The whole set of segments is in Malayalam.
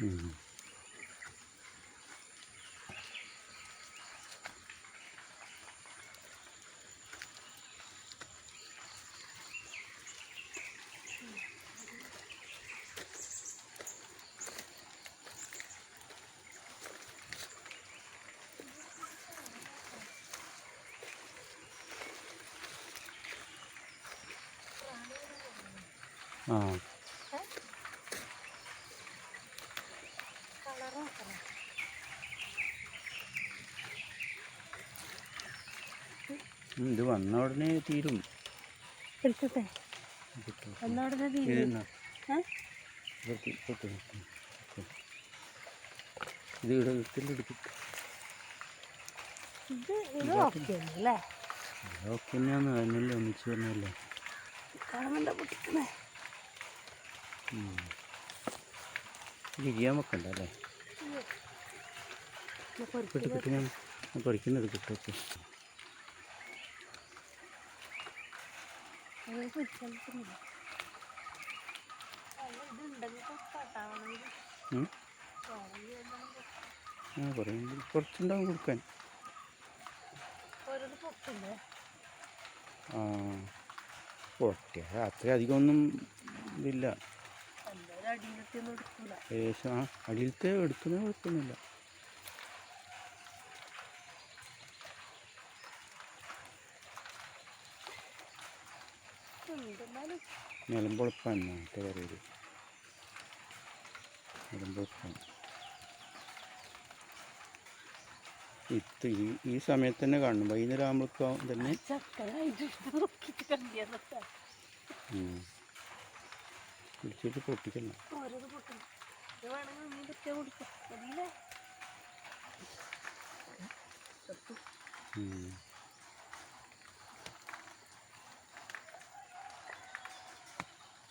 ഉം. ആ ഇത് വന്ന ഉടനെ തീരും. ഇത് ഇവിടെ വീട്ടിലെടുക്കും ഇത് ഇത് ഓക്കെ അല്ലേ ഓക്കെ തന്നെയാണ് അതിനല്ലേ ഒന്നിച്ച് പറഞ്ഞല്ലേ പൊട്ടിക്കണേ ഇരിക്കാൻ വെക്കണ്ട അല്ലേ? കിട്ടി കിട്ടി ഞാൻ പറിക്കുന്നത് കിട്ടൊക്കെ ആ പറയും കുറച്ചുണ്ടാവും കൊടുക്കാൻ ആ പൊട്ടിയ അത്ര അധികം ഒന്നും ഇതില്ല ആ അടിയിലത്തെ എടുക്കുന്ന കുഴപ്പമൊന്നുമില്ല നിലമ്പുളപ്പാണ് മറ്റേ പറയത് നിലമ്പുളപ്പാണ് ഇത്ത് ഈ ഈ സമയത്ത് തന്നെ കാണണം വൈകുന്നേരം ആകുമ്പോഴേക്കും തന്നെ ഉം. പിടിച്ചിട്ട് പൊട്ടിക്കണം. ഓരോന്ന്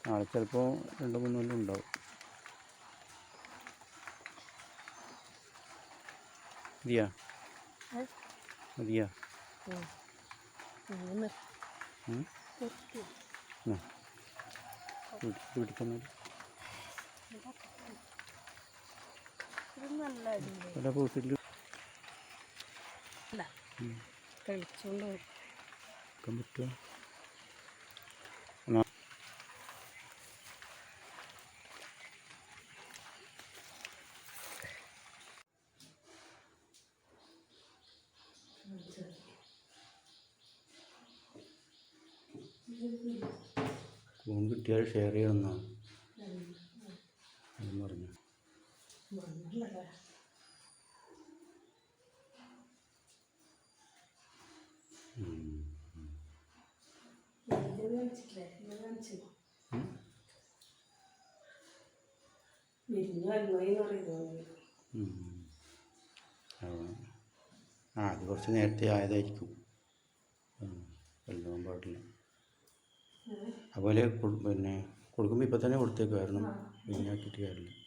നാളെ ചിലപ്പോൾ രണ്ട് മൂന്ന് കൊല്ലം ഉണ്ടാവും. മതിയാ? മതിയാ? പിടിക്കുന്നത് പല പോസിറ്റിൽ പറ്റുമോ ഫോൺ കിട്ടിയാൽ ഷെയർ ചെയ്യണമെന്നാണ് പറഞ്ഞു. ആ അത് കുറച്ച് നേരത്തെ ആയതായിരിക്കും. എല്ലാം പാടില്ല. അതുപോലെ പിന്നെ കൊടുക്കുമ്പോൾ ഇപ്പം തന്നെ കൊടുത്തേക്ക് കാരണം പിന്നാക്കിയിട്ട് കാര്യമില്ല